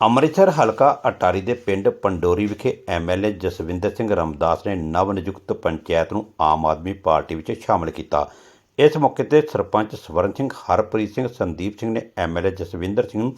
ਅੰਮ੍ਰਿਤਸਰ ਹਲਕਾ ਅਟਾਰੀ ਦੇ ਪਿੰਡ ਪੰਡੋਰੀ ਵਿਖੇ ਐਮਐਲਏ ਜਸਵਿੰਦਰ ਸਿੰਘ ਰਮਦਾਸ ਨੇ ਨਵ ਨਿਯੁਕਤ ਪੰਚਾਇਤ ਨੂੰ ਆਮ ਆਦਮੀ ਪਾਰਟੀ ਵਿੱਚ ਸ਼ਾਮਲ ਕੀਤਾ। ਇਸ ਮੌਕੇ ਤੇ ਸਰਪੰਚ ਸਵਰਨ ਸਿੰਘ, ਹਰਪ੍ਰੀਤ ਸਿੰਘ, ਸੰਦੀਪ ਸਿੰਘ ਨੇ ਐਮਐਲਏ ਜਸਵਿੰਦਰ ਸਿੰਘ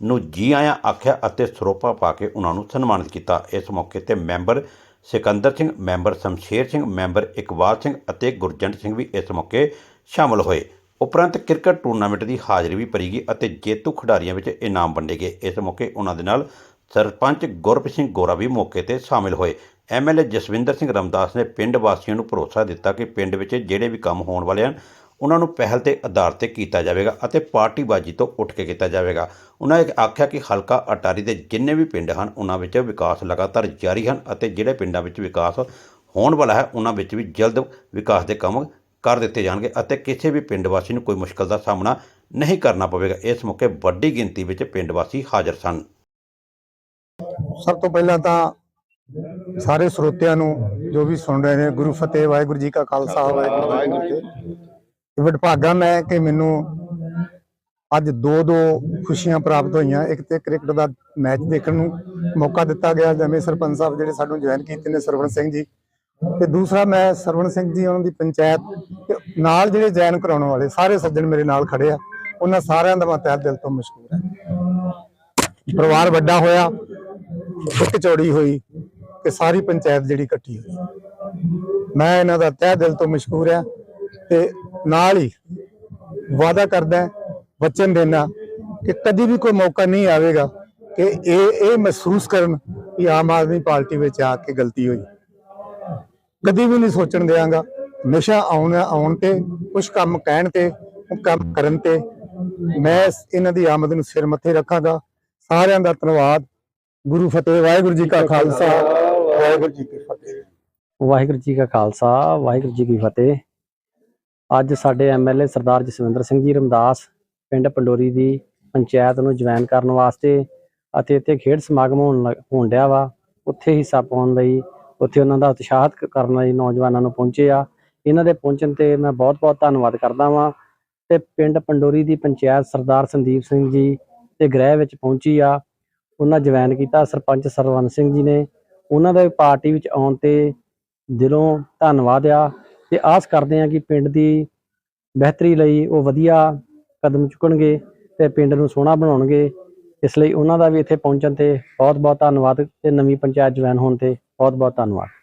ਨੂੰ ਜੀ ਆਇਆਂ ਆਖਿਆ ਅਤੇ ਸਰੋਪਾ ਪਾ ਕੇ ਉਹਨਾਂ ਨੂੰ ਸਨਮਾਨਿਤ ਕੀਤਾ। ਇਸ ਮੌਕੇ ਤੇ member Sikandar Singh, member Shamsher Singh, member Iqbal Singh ਅਤੇ ਗੁਰਜੰਟ ਸਿੰਘ ਵੀ ਇਸ ਮੌਕੇ ਸ਼ਾਮਲ ਹੋਏ। ਉਪਰੰਤ ਕ੍ਰਿਕਟ ਟੂਰਨਾਮੈਂਟ ਦੀ ਹਾਜ਼ਰੀ ਵੀ ਭਰੀ ਗਈ ਅਤੇ ਜੇਤੂ ਖਿਡਾਰੀਆਂ ਵਿੱਚ ਇਨਾਮ ਵੰਡੇ ਗਏ। ਇਸ ਮੌਕੇ ਉਹਨਾਂ ਦੇ ਨਾਲ ਸਰਪੰਚ ਗੁਰਪ੍ਰੀਤ ਸਿੰਘ ਗੋਰਾ ਵੀ ਮੌਕੇ ਤੇ ਸ਼ਾਮਿਲ ਹੋਏ। ਐਮਐਲਏ ਜਸਵਿੰਦਰ ਸਿੰਘ ਰਮਦਾਸ ਨੇ ਪਿੰਡ ਵਾਸੀਆਂ ਨੂੰ ਭਰੋਸਾ ਦਿੱਤਾ ਕਿ ਪਿੰਡ ਵਿੱਚ ਜਿਹੜੇ ਵੀ ਕੰਮ ਹੋਣ ਵਾਲੇ ਹਨ ਉਹਨਾਂ ਨੂੰ ਪਹਿਲ ਦੇ ਆਧਾਰ ਤੇ ਕੀਤਾ ਜਾਵੇਗਾ ਅਤੇ ਪਾਰਟੀਬਾਜ਼ੀ ਤੋਂ ਉੱਠ ਕੇ ਕੀਤਾ ਜਾਵੇਗਾ। ਉਹਨਾਂ ਇਹ ਆਖਿਆ ਕਿ ਹਲਕਾ ਅਟਾਰੀ ਦੇ ਜਿੰਨੇ ਵੀ ਪਿੰਡ ਹਨ ਉਹਨਾਂ ਵਿੱਚ ਵਿਕਾਸ ਲਗਾਤਾਰ ਜਾਰੀ ਹਨ ਅਤੇ ਜਿਹੜੇ ਪਿੰਡਾਂ ਵਿੱਚ ਵਿਕਾਸ ਹੋਣ ਵਾਲਾ ਹੈ ਉਹਨਾਂ ਵਿੱਚ ਵੀ ਜਲਦ ਵਿਕਾਸ ਦੇ ਕੰਮ ਕਰ ਦਿੱਤੇ ਜਾਣਗੇ ਅਤੇ ਕਿਸੇ ਵੀ ਪਿੰਡ ਵਾਸੀ ਨੂੰ ਕੋਈ ਮੁਸ਼ਕਲ ਦਾ ਸਾਹਮਣਾ ਨਹੀਂ ਕਰਨਾ ਪਵੇਗਾ। ਇਸ ਮੌਕੇ ਵੱਡੀ ਗਿਣਤੀ ਵਿੱਚ ਪਿੰਡ ਵਾਸੀ ਹਾਜ਼ਰ ਸਨ। ਸਭ ਤੋਂ ਪਹਿਲਾਂ ਤਾਂ ਸਾਰੇ ਸਰੋਤਿਆਂ ਨੂੰ ਜੋ ਵੀ ਸੁਣ ਰਹੇ ਨੇ, ਗੁਰੂ ਫਤਿਹ, ਵਾਹਿਗੁਰੂ ਜੀ ਕਾ ਖਾਲਸਾ, ਵਾਹਿਗੁਰੂ ਜੀ ਕੀ ਫਤਿਹ। ਵਡਭਾਗਾ ਮੈਂ ਕਿ ਮੈਨੂੰ ਅੱਜ ਦੋ ਦੋ ਖੁਸ਼ੀਆਂ ਪ੍ਰਾਪਤ ਹੋਈਆਂ। ਇੱਕ ਤੇ ਕ੍ਰਿਕਟ ਦਾ ਮੈਚ ਦੇਖਣ ਨੂੰ ਮੌਕਾ ਦਿੱਤਾ ਗਿਆ, ਜਿਵੇਂ ਸਰਪੰਚ ਸਾਹਿਬ ਜਿਹੜੇ ਸਾਨੂੰ ਜੁਆਇਨ ਕੀਤੇ ਨੇ, ਸਰਵਣ ਸਿੰਘ ਜੀ। ਤੇ ਦੂਸਰਾ ਮੈਂ ਸਰਵਣ ਸਿੰਘ ਜੀ, ਉਹਨਾਂ ਦੀ ਪੰਚਾਇਤ ਨਾਲ ਜਿਹੜੇ ਜੈਨ ਕਰਾਉਣ ਵਾਲੇ ਸਾਰੇ ਸੱਜਣ ਮੇਰੇ ਨਾਲ ਖੜੇ ਆ, ਉਹਨਾਂ ਸਾਰਿਆਂ ਦਾ ਮੈਂ ਤਹਿ ਦਿਲ ਤੋਂ ਮਸ਼ਕੂਰ ਹਾਂ। ਪਰਿਵਾਰ ਵੱਡਾ ਹੋਇਆ, ਇੱਕ ਚੌੜੀ ਹੋਈ ਕਿ ਸਾਰੀ ਪੰਚਾਇਤ ਜਿਹੜੀ ਇਕੱਠੀ ਹੋਈ। ਮੈਂ ਇਹਨਾਂ ਦਾ ਤਹਿ ਦਿਲ ਤੋਂ ਮਸ਼ਕੂਰ ਹਾਂ ਤੇ ਨਾਲ ਹੀ ਵਾਅਦਾ ਕਰਦਾ ਵਚਨ ਦੇਣਾ ਕਿ ਕਦੀ ਵੀ ਕੋਈ ਮੌਕਾ ਨਹੀਂ ਆਵੇਗਾ ਕਿ ਇਹ ਇਹ ਮਹਿਸੂਸ ਕਰਨ ਕਿ ਆਮ ਆਦਮੀ ਪਾਰਟੀ ਵਿੱਚ ਆ ਕੇ ਗਲਤੀ ਹੋਈ। ਕਦੀ ਵੀ ਨਹੀਂ ਸੋਚਣ ਦਿਆਂਗਾ। ਹਮੇਸ਼ਾ ਆਉਣ ਆਉਣ ਤੇ ਕੁਝ ਕੰਮ ਕਹਿਣ ਤੇ ਉਹ ਕੰਮ ਕਰਨ ਤੇ। ਮੈਂ ਇਹਨਾਂ ਦੀ ਆਮਦ ਨੂੰ ਸਿਰ ਮੱਥੇ ਰੱਖਾਂਗਾ। ਸਾਰਿਆਂ ਦਾ ਧੰਨਵਾਦ। ਗੁਰੂ ਫਤਿਹ ਵਾਹਿਗੁਰੂ ਜੀ ਕਾ ਖਾਲਸਾ। ਵਾਹਿਗੁਰੂ ਜੀ ਕੀ ਫਤਿਹ। ਵਾਹਿਗੁਰੂ ਜੀ ਕਾ ਖਾਲਸਾ ਵਾਹਿਗੁਰੂ ਜੀ ਕੀ ਫਤਿਹ। ਅੱਜ ਸਾਡੇ ਐਮਐਲਏ ਸਰਦਾਰ ਜਸਵਿੰਦਰ ਸਿੰਘ ਜੀ ਰਮਦਾਸ ਪਿੰਡ ਪੰਡੋਰੀ ਦੀ ਪੰਚਾਇਤ ਨੂੰ ਜੁਆਇਨ ਕਰਨ ਵਾਸਤੇ ਅਤੇ ਇੱਥੇ ਖੇਡ ਸਮਾਗਮ ਹੋਣ ਲੱਗ- ਹੋਣ ਡਿਆ ਵਾ। ਉੱਥੇ ਹਿੱਸਾ ਪਾਉਣ ਲਈ ਉੱਥੇ ਉਹਨਾਂ ਦਾ ਉਤਸ਼ਾਹਤ ਕਰਨ ਲਈ ਨੌਜਵਾਨਾਂ ਨੂੰ ਪਹੁੰਚੇ ਆ। ਇਹਨਾਂ ਦੇ ਪਹੁੰਚਣ ਤੇ ਮੈਂ ਬਹੁਤ-ਬਹੁਤ ਧੰਨਵਾਦ ਕਰਦਾ ਵਾਂ ਤੇ ਪਿੰਡ ਪੰਡੋਰੀ ਦੀ ਪੰਚਾਇਤ ਸਰਦਾਰ ਸੰਦੀਪ ਸਿੰਘ ਜੀ ਤੇ ਗ੍ਰਹਿ ਵਿੱਚ ਪਹੁੰਚੀ ਆ। ਉਹਨਾਂ ਜੁਆਇਨ ਕੀਤਾ ਸਰਪੰਚ ਸਰਵੰਤ ਸਿੰਘ ਜੀ ਨੇ। ਉਹਨਾਂ ਦਾ ਵੀ ਪਾਰਟੀ ਵਿੱਚ ਆਉਣ ਤੇ ਦਿਲੋਂ ਧੰਨਵਾਦ ਆ ਤੇ ਆਸ ਕਰਦੇ ਆ ਕਿ ਪਿੰਡ ਦੀ ਬਿਹਤਰੀ ਲਈ ਉਹ ਵਧੀਆ ਕਦਮ ਚੁੱਕਣਗੇ ਤੇ ਪਿੰਡ ਨੂੰ ਸੋਹਣਾ ਬਣਾਉਣਗੇ। ਇਸ ਲਈ ਉਹਨਾਂ ਦਾ ਵੀ ਇੱਥੇ ਪਹੁੰਚਣ ਤੇ ਬਹੁਤ ਬਹੁਤ ਧੰਨਵਾਦ ਤੇ ਨਵੀਂ ਪੰਚਾਇਤ ਜੁਆਇਨ ਹੋਣ ਤੇ ਬਹੁਤ ਬਹੁਤ ਧੰਨਵਾਦ।